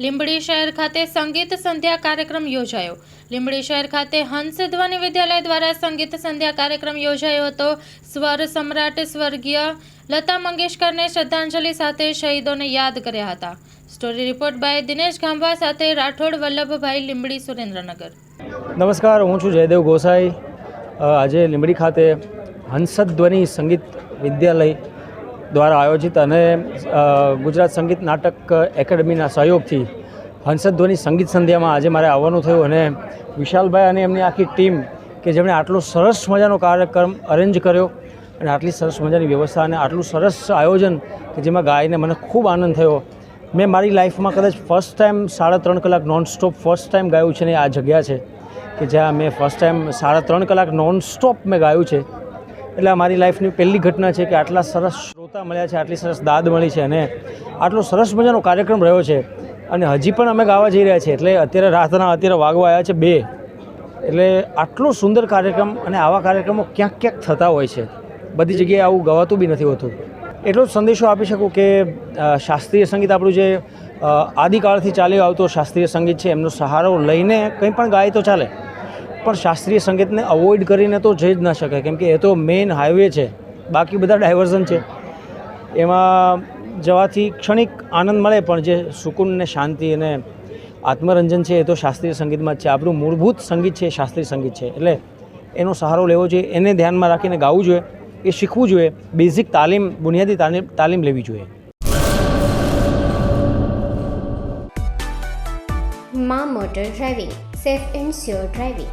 લીંબડી શહેર ખાતે સંગીત સંધ્યા કાર્યક્રમ યોજાયો. લીંબડી શહેર ખાતે હંસધ્વનિ વિદ્યાલય દ્વારા સંગીત સંધ્યા કાર્યક્રમ યોજાયો હતો. સ્વર સમ્રાટ સ્વર્ગીય લતા મંગેશકરને શ્રદ્ધાંજલિ સાથે શહીદોને યાદ કર્યા હતા. Story report by Dinesh Gambha સાથે રાઠોડ વલ્લભભાઈ લીંબડી સુરેન્દ્રનગર. નમસ્કાર, હું છું જયદેવ ગોસાઈ. આજે લીંબડી ખાતે હંસધ્વનિ સંગીત વિદ્યાલય દ્વારા આયોજિત અને ગુજરાત સંગીત નાટક એકેડમીના સહયોગથી હંસદ ધ્વની સંગીત સંધ્યામાં આજે મારે આવવાનું થયું અને વિશાલભાઈ અને એમની આખી ટીમ કે જેમણે આટલો સરસ મજાનો કાર્યક્રમ અરેન્જ કર્યો અને આટલી સરસ મજાની વ્યવસ્થા અને આટલું સરસ આયોજન કે જેમાં ગાઈને મને ખૂબ આનંદ થયો. મેં મારી લાઈફમાં કદાચ ફર્સ્ટ ટાઈમ સાડા ત્રણ કલાક નોન સ્ટોપ ફર્સ્ટ ટાઈમ ગાયું છે ને આ જગ્યા છે કે જ્યાં મેં ફર્સ્ટ ટાઈમ સાડા ત્રણ કલાક નોન સ્ટોપ મેં ગાયું છે. એટલે મારી લાઈફની પહેલી ઘટના છે કે આટલા સરસ શ્રોતા મળ્યા છે, આટલી સરસ દાદ મળી છે અને આટલો સરસ મજાનો કાર્યક્રમ રહ્યો છે. અને હજી પણ અમે ગાવા જઈ રહ્યા છીએ, એટલે અત્યારે રાતના અત્યારે વાગવા આવ્યા છે બે. એટલે આટલો સુંદર કાર્યક્રમ અને આવા કાર્યક્રમો ક્યાંક ક્યાંક થતા હોય છે. બધી જગ્યાએ આવું ગવાતું બી નથી હોતું. એટલો જ સંદેશો આપી શકું કે શાસ્ત્રીય સંગીત આપણું જે આદિકાળથી ચાલ્યો આવતો શાસ્ત્રીય સંગીત છે, એમનો સહારો લઈને કંઈ પણ ગાય તો ચાલે. પણ શાસ્ત્રીય સંગીતને અવોઇડ કરીને તો જઈ જ ન શકે કેમ કે એ તો મેઇન હાઈવે છે. બાકી બધા ડાયવર્ઝન છે. એમાં જવાથી ક્ષણિક આનંદ મળે, પણ જે સુકૂન અને શાંતિ અને આત્મરંજન છે એ તો શાસ્ત્રીય સંગીતમાં જ છે. આપણું મૂળભૂત સંગીત છે શાસ્ત્રીય સંગીત છે. એટલે એનો સહારો લેવો જોઈએ, એને ધ્યાનમાં રાખીને ગાવું જોઈએ, એ શીખવું જોઈએ, બેઝિક તાલીમ, બુનિયાદી તાલીમ તાલીમ લેવી જોઈએ. મા motor driving, safe and sure driving.